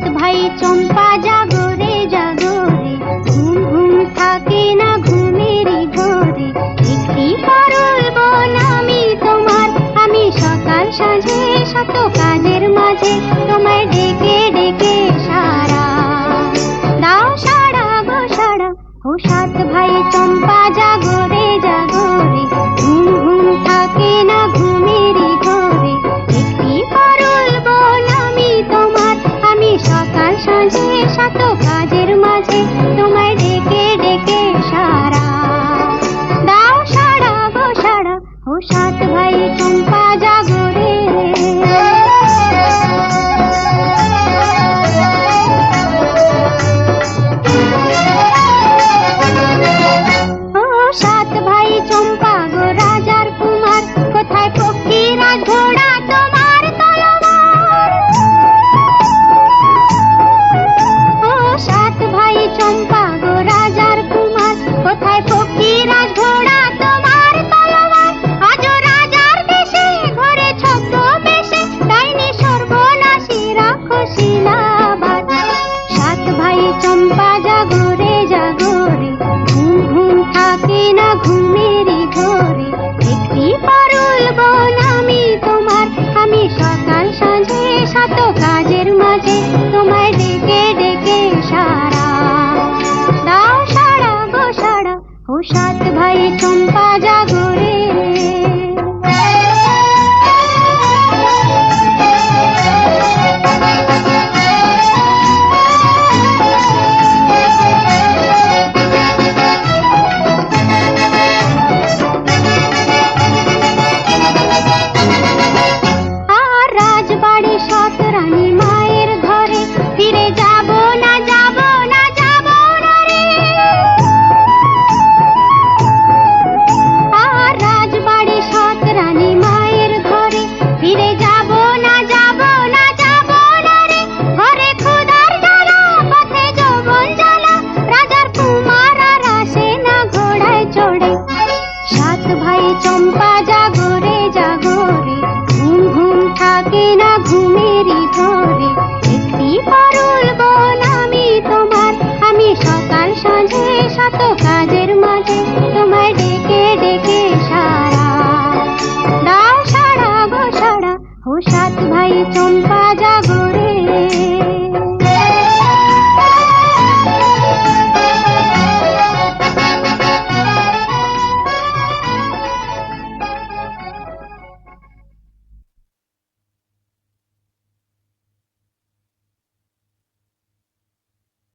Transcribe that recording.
রাত ভাই, চম্পা জাগরে জাগরে ঘুম ঘুম থাকে না ঘুমের ঘরে একটি পারল বন আমি তোমার, আমি সকাল সাঁঝে শত কাজের মাঝে তোমায় ডেকে ডেকে সারা। দাও সারা গো, সারা। ও সাত ভাই, চম্পা জাগরে জাগরে শত কাজের মাঝে তোমায় সাত ভাই চম্পা জাগরে